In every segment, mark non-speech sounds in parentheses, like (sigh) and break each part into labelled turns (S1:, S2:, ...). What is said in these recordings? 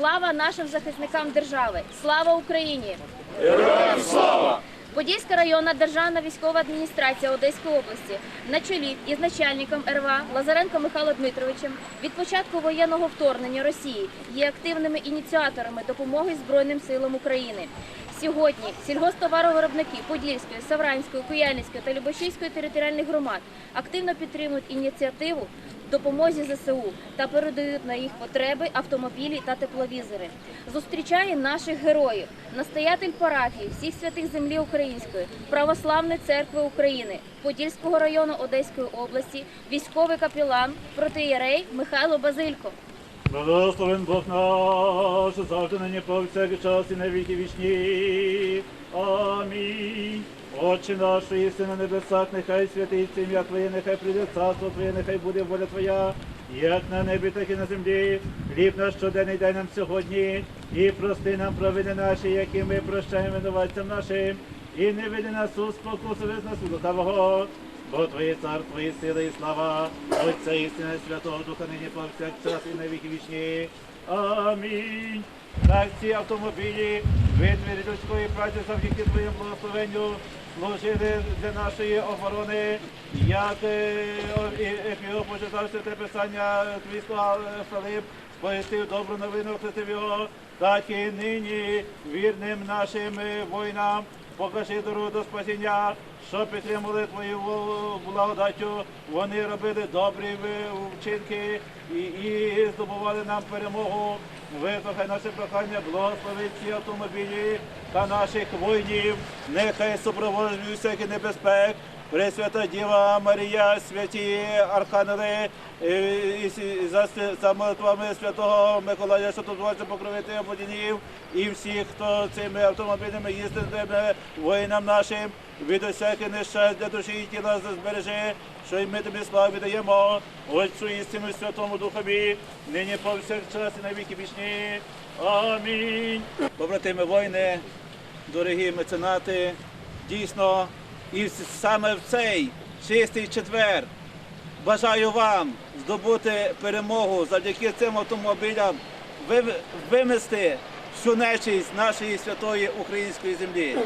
S1: Слава нашим захисникам держави! Слава Україні! Героям слава! Подільська районна державна військова адміністрація Одеської області на чолі із начальником РВА Лазаренко Михайло Дмитровичем від початку воєнного вторгнення Росії є активними ініціаторами допомоги Збройним силам України. Сьогодні сільгосптоваровиробники Подільської, Савранської, Куяльницької та Любашівської територіальних громад активно підтримують ініціативу допомозі ЗСУ та передають на їх потреби автомобілі та тепловізори. Зустрічає наших героїв, настоятель парафії всіх святих землі української, православної церкви України, Подільського району Одеської області, військовий капелан, протиєрей Михайло Базилько.
S2: Благословен Бог наш, завжди нині по час і на віки вічні. Амінь. Отче наш, що на небесах, нехай святиться ім'я Твоє, нехай прийде царство Твоє, нехай буде воля Твоя, як на небі, так і на землі. Хліб наш щоденний дай нам сьогодні, і прости нам провини наші, які ми прощаємо винуватцям нашим, і не веди нас у спокусу від нас лукавого. Бо Твоє царство і сила, і слава, Отця і Сина, і Святого Духа, нині повсякчас і на віки вічні. Амінь. Так ці автомобілі, витвір людської праці завдяки Твоєму благословенню, служили для нашої оборони, як е, о- і Ефіоп почитав святе писання Твійського Филип, сповістив добру новину, охрестив його, так і нині вірним нашим воїнам покажи дорогу до спасіння, що підтримали твою благодаттю. Вони робили добрі вчинки і, і здобували нам перемогу. Вислухай наше прохання, благослови ці автомобілі та наших воїнів. Нехай супроводжують всякі небезпек. Пресвята Діва Марія, святі Архангели, і за, за молитвами святого Миколая, що тут власне покровити ободінів, і всіх, хто цими автомобілями їздитиме воїнам нашим, від усяких нещасть для душі і тіла збережи, що й ми тобі славу віддаємо, Отцю істину Святому Духові, нині повсякчас і на вічні. Амінь. Побратими воїни, дорогі меценати, дійсно, і саме в цей чистий четвер бажаю вам здобути перемогу завдяки цим автомобілям, ви- вимести всю нечість нашої святої української землі.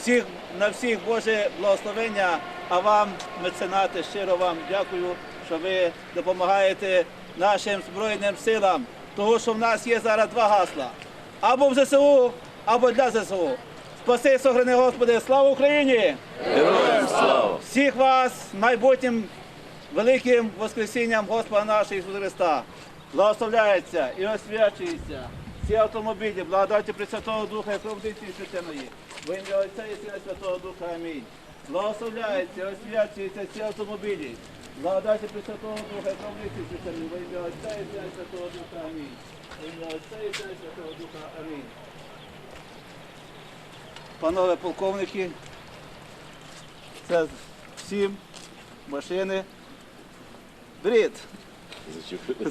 S2: Всіх, на всіх Боже благословення, а вам, меценати, щиро вам дякую, що ви допомагаєте нашим Збройним силам, тому що в нас є зараз два гасла. Або в ЗСУ, або для ЗСУ. Спаси, сохрани, Господи, слава Україні!
S3: Героям слава!
S2: Всіх вас майбутнім великим Воскресінням Господа нашого Ісуса Христа. Благословляється і освячується ці автомобілі, благодаті Пресвятого Духа і кровниці святиної. Во ім'я Отця і Сина Святого Духа. Амінь. Благословляється, і освячується ці автомобілі. Благодаті Пресвятого Духа і кровниці святиної. Во ім'я Отця і Сина Святого Духа. Амінь. Во ім'я Отця і Сина Святого Духа. Амінь. Панове полковники, це всім машини. Беріть.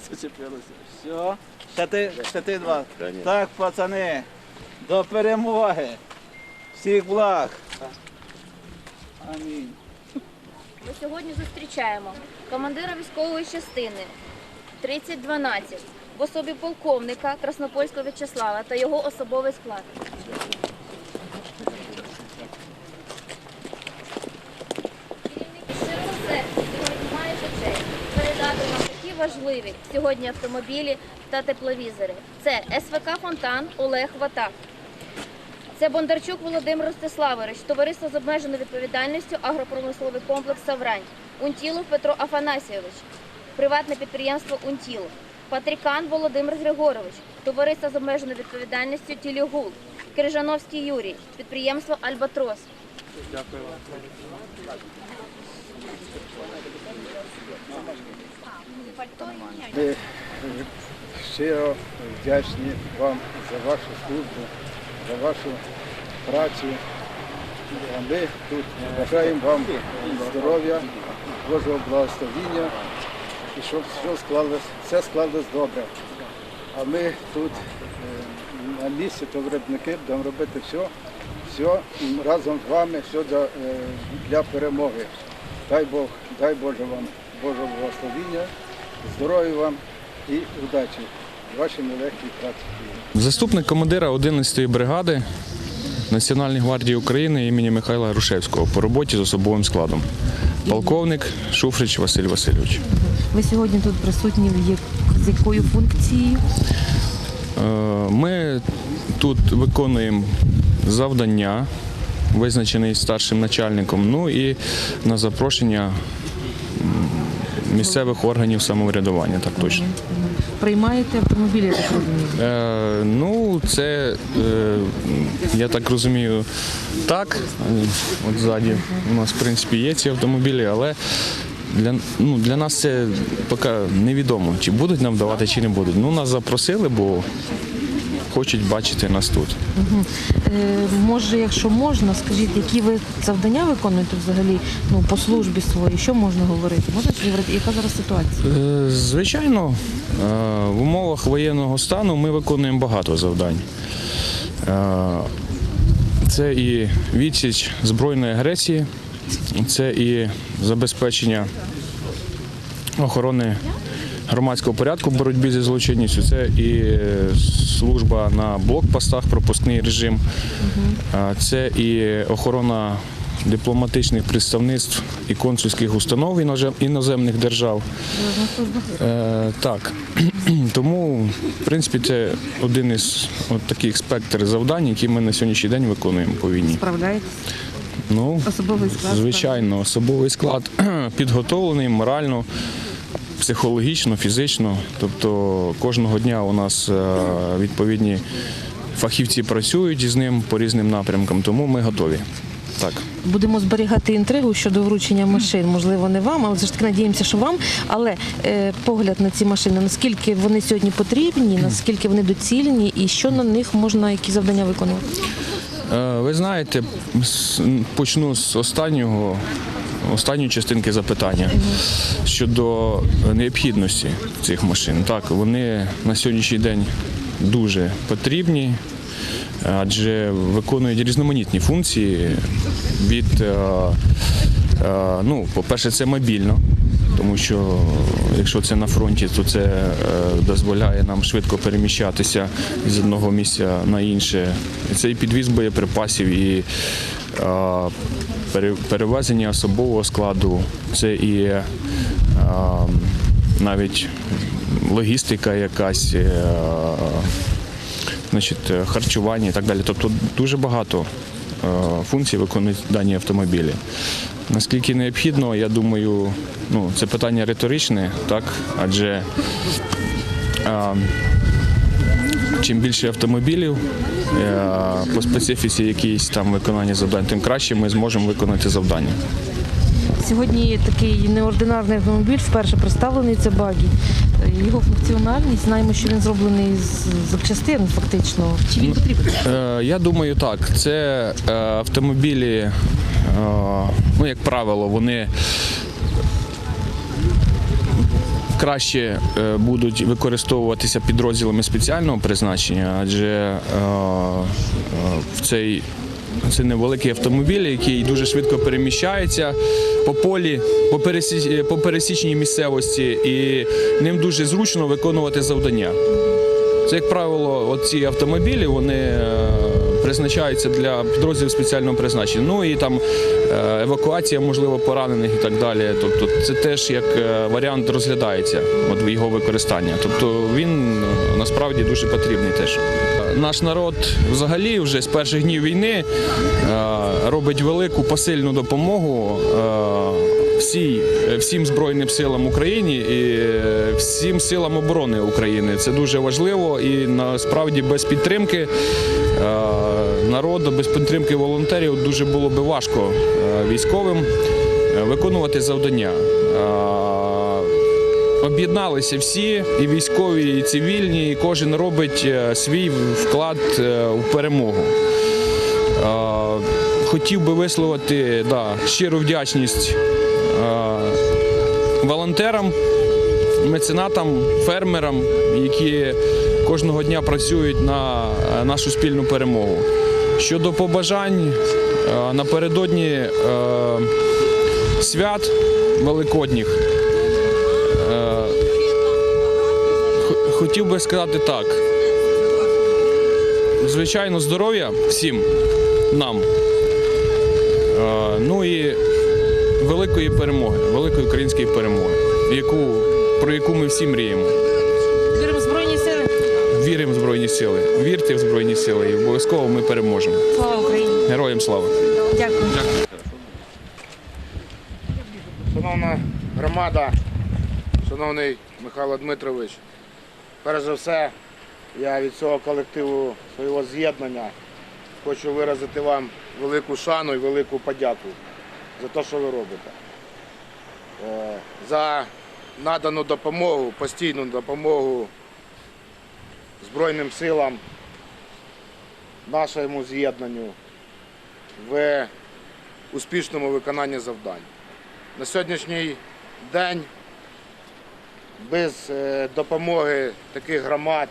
S2: Зачепилося. Все. Ще ти, ще ти два. Так, пацани. До перемоги. Всіх благ. Амінь.
S1: Ми сьогодні зустрічаємо командира військової частини 3012 в особі полковника Краснопольського В'ячеслава та його особовий склад. Важливі сьогодні автомобілі та тепловізори. Це СВК Фонтан Олег Ватак. Це Бондарчук Володимир Ростиславович, товариство з обмеженою відповідальністю агропромисловий комплекс Саврань, Унтілов Петро Афанасійович, приватне підприємство Унтілов, Патрікан Володимир Григорович, товариство з обмеженою відповідальністю Тілігул, Крижановський Юрій, підприємство Альбатрос.
S4: Ми щиро вдячні вам за вашу службу, за вашу працю. А ми тут бажаємо вам здоров'я, Божого благословіння і щоб все склалось, все склалось добре. А ми тут е, на місці, то виробники будемо робити все, все разом з вами, все для, е, для перемоги. Дай Бог, дай Боже вам Божого благословіння, здоров'я вам і удачі. вашій нелегкій праці.
S3: Заступник командира 11-ї бригади Національної гвардії України імені Михайла Грушевського по роботі з особовим складом. Полковник Шуфрич Василь Васильович.
S5: Ви сьогодні тут присутні з якою функцією?
S3: Е, Ми тут виконуємо завдання, визначений старшим начальником, ну і на запрошення місцевих органів самоврядування, так точно.
S5: Приймаєте автомобілі, я так розумію.
S3: Е, ну, це, е, я так розумію, так. От ззаді у нас, в принципі, є ці автомобілі, але для, ну, для нас це поки невідомо, чи будуть нам давати, чи не будуть. Ну, нас запросили, бо хочуть бачити нас тут.
S5: Е, може, якщо можна, скажіть, які ви завдання виконуєте взагалі ну, по службі своїй? Що можна говорити? Можна говорити? Яка зараз ситуація?
S3: Е, Звичайно, е, в умовах воєнного стану ми виконуємо багато завдань. Е, Це і відсіч збройної агресії, це і забезпечення охорони громадського порядку в боротьбі зі злочинністю, це і служба на блокпостах, пропускний режим, це і охорона дипломатичних представництв і консульських установ іноземних держав. Е, так. (clears throat) Тому, в принципі, це один із от таких спектр завдань, які ми на сьогоднішній день виконуємо по війні.
S5: Справляєтесь?
S3: Ну,
S5: Особовий склад?
S3: звичайно, особовий склад (clears throat) підготовлений морально, психологічно, фізично. Тобто кожного дня у нас е, відповідні фахівці працюють із ним по різним напрямкам, тому ми готові. Так.
S5: Будемо зберігати інтригу щодо вручення машин. Можливо, не вам, але все ж таки надіємося, що вам. Але е, погляд на ці машини, наскільки вони сьогодні потрібні, наскільки вони доцільні, і що на них можна, які завдання виконувати?
S3: Е, Ви знаєте, почну з останнього, останньої частинки запитання щодо необхідності цих машин. Так, вони на сьогоднішній день дуже потрібні, адже виконують різноманітні функції від, е, е, ну, по-перше, це мобільно. Тому що якщо це на фронті, то це е, дозволяє нам швидко переміщатися з одного місця на інше. Це і підвіз боєприпасів, і е, перевезення особового складу, це і е, навіть логістика якась, е, значить, харчування і так далі. Тобто дуже багато е, функцій виконують дані автомобілі. Наскільки необхідно, я думаю, ну, це питання риторичне, так? Адже а, чим більше автомобілів е, по специфіці якісь там виконання завдань, тим краще ми зможемо виконати завдання.
S5: Сьогодні такий неординарний автомобіль вперше представлений це багі. Його функціональність, знаємо, що він зроблений з запчастин, фактично. Чи він потрібен?
S3: Е, Я думаю, так. Це е, автомобілі, ну, як правило, вони краще е, будуть використовуватися підрозділами спеціального призначення, адже е, е, цей це невеликий автомобіль, який дуже швидко переміщається по полі, по, пересіч, по пересічній місцевості, і ним дуже зручно виконувати завдання. Це, як правило, оці автомобілі вони призначаються для підрозділів спеціального призначення. Ну і там е, евакуація, можливо, поранених і так далі. Тобто, це теж як е, варіант розглядається от його використання. Тобто він е, насправді дуже потрібний теж. Наш народ взагалі вже з перших днів війни робить велику посильну допомогу. всім Збройним силам України і всім силам оборони України. Це дуже важливо і насправді без підтримки народу, без підтримки волонтерів дуже було би важко е, військовим е, виконувати завдання. Е, Об'єдналися всі, і військові, і цивільні, і кожен робить е, свій вклад е, у перемогу. Е, Хотів би висловити да, щиру вдячність е, волонтерам, меценатам, фермерам, які кожного дня працюють на е, нашу спільну перемогу. Щодо побажань е, напередодні е, свят великодніх. хотів би сказати так. Звичайно, здоров'я всім нам. Ну і великої перемоги, великої української перемоги, яку, про яку ми всі мріємо.
S5: Віримо в Збройні сили.
S3: Віримо в Збройні Сили, вірте в Збройні Сили і обов'язково ми переможемо.
S5: Слава Україні!
S3: Героям слава!
S5: Дякую.
S6: Шановна громада, шановний Михайло Дмитрович, перш за все, я від цього колективу свого з'єднання хочу виразити вам велику шану і велику подяку за те, що ви робите. Е, За надану допомогу, постійну допомогу Збройним силам, нашому з'єднанню в успішному виконанні завдань. На сьогоднішній день без е, допомоги таких громад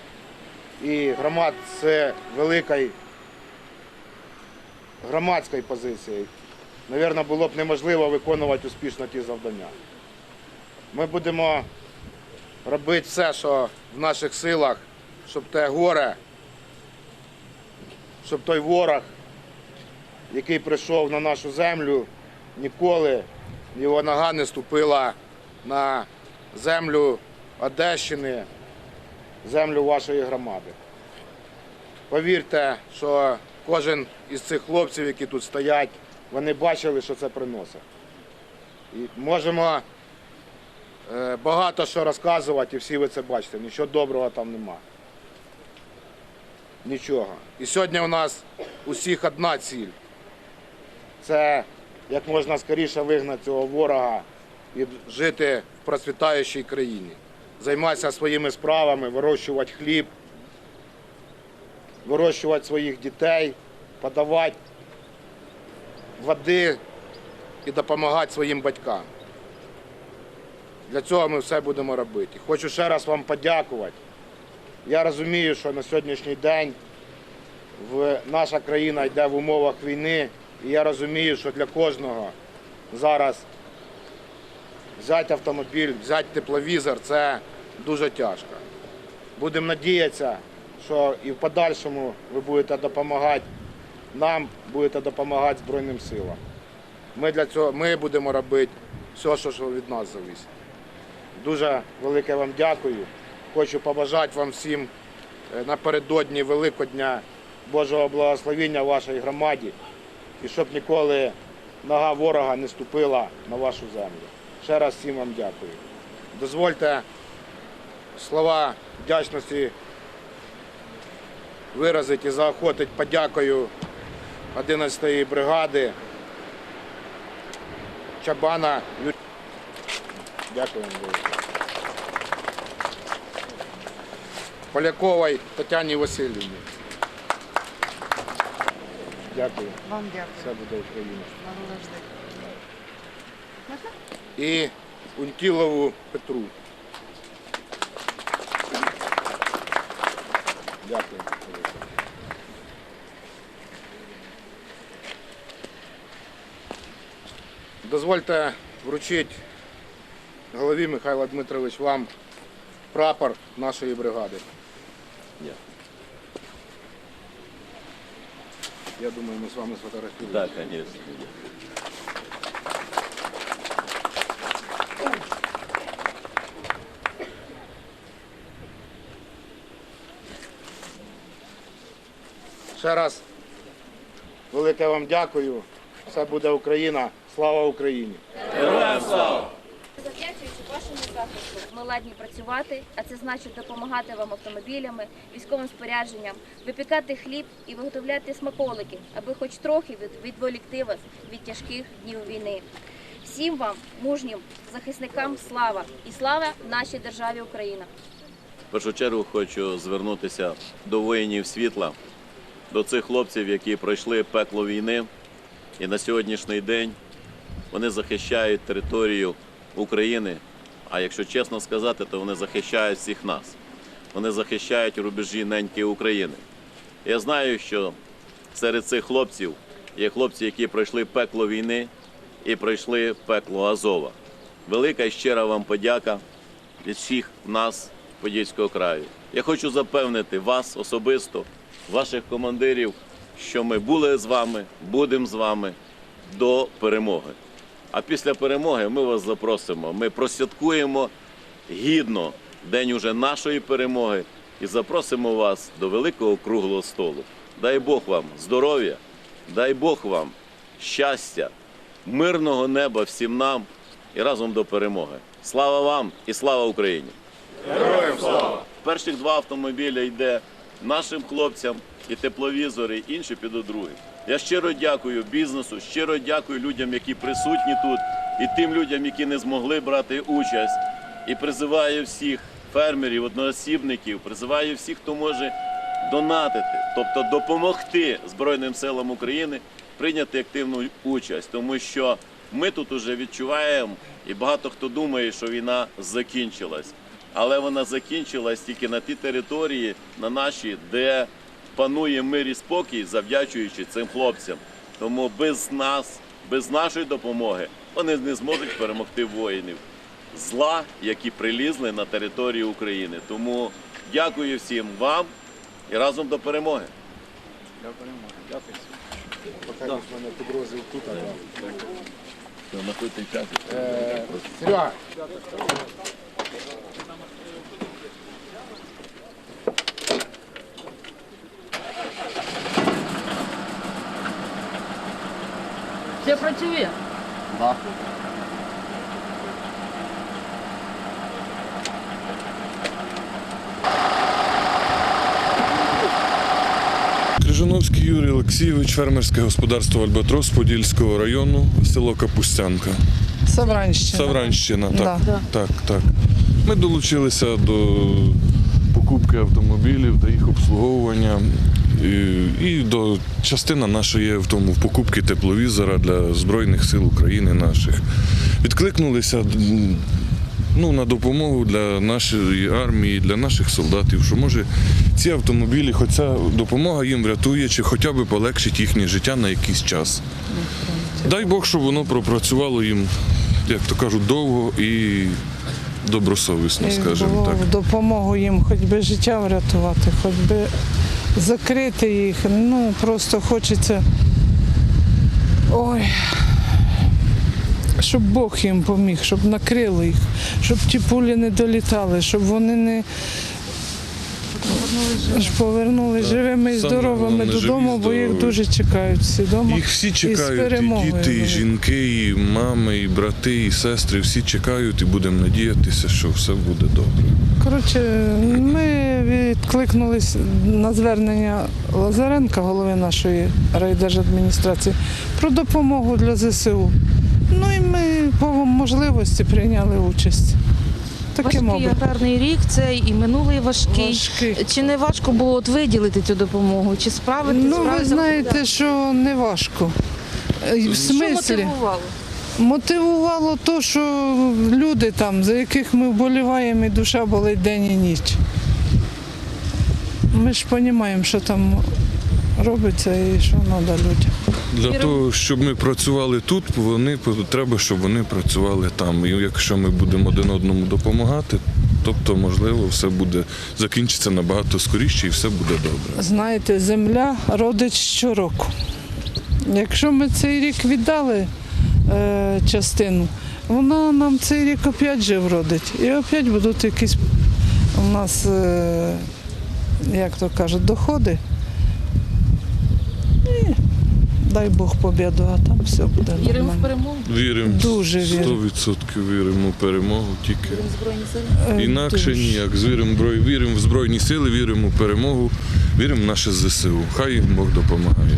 S6: і громад з великої громадської позиції, мабуть, було б неможливо виконувати успішно ті завдання. Ми будемо робити все, що в наших силах, щоб те горе, щоб той ворог, який прийшов на нашу землю, ніколи його нога не ступила на землю Одещини, землю вашої громади. Повірте, що кожен із цих хлопців, які тут стоять, вони бачили, що це приносить. І можемо е, багато що розказувати, і всі ви це бачите. Нічого доброго там нема. Нічого. І сьогодні у нас усіх одна ціль. Це як можна скоріше вигнати цього ворога і жити в процвітаючій країні. Займатися своїми справами, вирощувати хліб, вирощувати своїх дітей, подавати води і допомагати своїм батькам. Для цього ми все будемо робити. Хочу ще раз вам подякувати. Я розумію, що на сьогоднішній день в, наша країна йде в умовах війни, і я розумію, що для кожного зараз взяти автомобіль, взяти тепловізор це дуже тяжко. Будемо надіятися, що і в подальшому ви будете допомагати нам, будете допомагати Збройним силам. Ми для цього ми будемо робити все, що від нас залежить. Дуже велике вам дякую. Хочу побажати вам всім е, напередодні Великодня Божого благословіння вашій громаді і щоб ніколи нога ворога не ступила на вашу землю. Ще раз всім вам дякую. Дозвольте слова вдячності виразити і заохотити подякою 11-ї бригади Чабана. Дякую вам дуже. Поляковій Тетяні Васильівні. Дякую.
S7: Вам дякую.
S6: Все буде Україна.
S7: Завжди.
S6: І Унтілову Петру. Дякую. Дозвольте вручити голові Михайло Дмитрович вам прапор нашої бригади. Я думаю, ми з вами сфотографуємо.
S8: Да, конечно.
S6: Ще раз велике вам дякую. Все буде Україна. Слава Україні!
S1: Вашому захисту, ладні працювати, а це значить допомагати вам автомобілями, військовим спорядженням, випікати хліб і виготовляти смаколики, аби хоч трохи від, відволікти вас від тяжких днів війни. Всім вам, мужнім захисникам, слава і слава нашій державі Україна.
S8: В першу чергу хочу звернутися до воїнів світла, до цих хлопців, які пройшли пекло війни, і на сьогоднішній день вони захищають територію України. А якщо чесно сказати, то вони захищають всіх нас. Вони захищають рубежі неньки України. Я знаю, що серед цих хлопців є хлопці, які пройшли пекло війни і пройшли пекло Азова. Велика і щира вам подяка від всіх нас, Подільського краю. Я хочу запевнити вас особисто, ваших командирів, що ми були з вами, будемо з вами до перемоги. А після перемоги ми вас запросимо. Ми просвяткуємо гідно день уже нашої перемоги і запросимо вас до великого круглого столу. Дай Бог вам здоров'я, дай Бог вам щастя, мирного неба всім нам і разом до перемоги. Слава вам і слава Україні! Героям слава! Перших два автомобіля йде нашим хлопцям і тепловізори, і інші підуть другі. Я щиро дякую бізнесу, щиро дякую людям, які присутні тут, і тим людям, які не змогли брати участь. І призиваю всіх фермерів, одноосібників, призиваю всіх, хто може донатити, тобто допомогти Збройним силам України прийняти активну участь, тому що ми тут уже відчуваємо, і багато хто думає, що війна закінчилась. Але вона закінчилась тільки на ті території, на наші, де панує мир і спокій, завдячуючи цим хлопцям. Тому без нас, без нашої допомоги, вони не зможуть перемогти воїнів зла, які прилізли на територію України. Тому дякую всім вам і разом до перемоги.
S6: Серега,
S5: Працює.
S7: Крижановський Юрій Олексійович, фермерське господарство Альбатрос Подільського району, село Капустянка.
S9: Савранщина.
S7: Савранщина, так,
S9: Да.
S7: так, так. Ми долучилися до покупки автомобілів та їх обслуговування. І, до частина наша є в тому в покупці тепловізора для Збройних сил України наших. Відкликнулися ну, на допомогу для нашої армії, для наших солдатів, що може ці автомобілі, хоч ця допомога їм врятує, чи хоча б полегшить їхнє життя на якийсь час. Дай Бог, щоб воно пропрацювало їм, як то кажуть, довго і добросовісно, скажімо так.
S9: допомогу їм хоч би життя врятувати, хоч би закрити їх. Ну просто хочеться. Ой. Щоб Бог їм поміг, щоб накрили їх, щоб ті пулі не долітали, щоб вони не щоб повернули живими і
S7: Саме
S9: здоровими
S7: головне, живі,
S9: додому, бо їх
S7: здорові.
S9: дуже чекають всі вдома.
S7: Їх всі
S9: І з
S7: чекають, і
S9: перемогою
S7: діти, і жінки, і мами, і брати, і сестри, всі чекають і будемо надіятися, що все буде добре.
S9: Коротше, ми відкликнулись на звернення Лазаренка, голови нашої райдержадміністрації, про допомогу для ЗСУ. Ну і ми по можливості прийняли участь. Таким
S5: Важкий
S9: образом.
S5: аграрний рік, цей і минулий важкий.
S9: Важкий.
S5: Чи не важко було от виділити цю допомогу? Чи справити?
S9: Ну, ви знаєте, що не важко. Е, В
S5: що
S9: смислі?
S5: мотивувало?
S9: Мотивувало то, що люди там, за яких ми вболіваємо, і душа болить день і ніч. Ми ж розуміємо, що там робиться і що треба людям.
S7: Для того, щоб ми працювали тут, вони треба, щоб вони працювали там. І якщо ми будемо один одному допомагати, тобто, можливо, все буде закінчиться набагато скоріше і все буде добре.
S9: Знаєте, земля родить щороку. Якщо ми цей рік віддали е, частину, вона нам цей рік опять же вродить. І опять будуть якісь у нас, е, як то кажуть, доходи. Дай Бог побіду, а там все буде
S5: Віримо в перемогу?
S7: Віримо,
S9: Дуже віримо.
S7: 100% віримо в перемогу тільки.
S5: Збройні сили.
S9: Е,
S7: Інакше
S9: дуже.
S7: ніяк. Віримо, в віримо в Збройні сили, віримо в перемогу, віримо в наше ЗСУ. Хай їм Бог допомагає.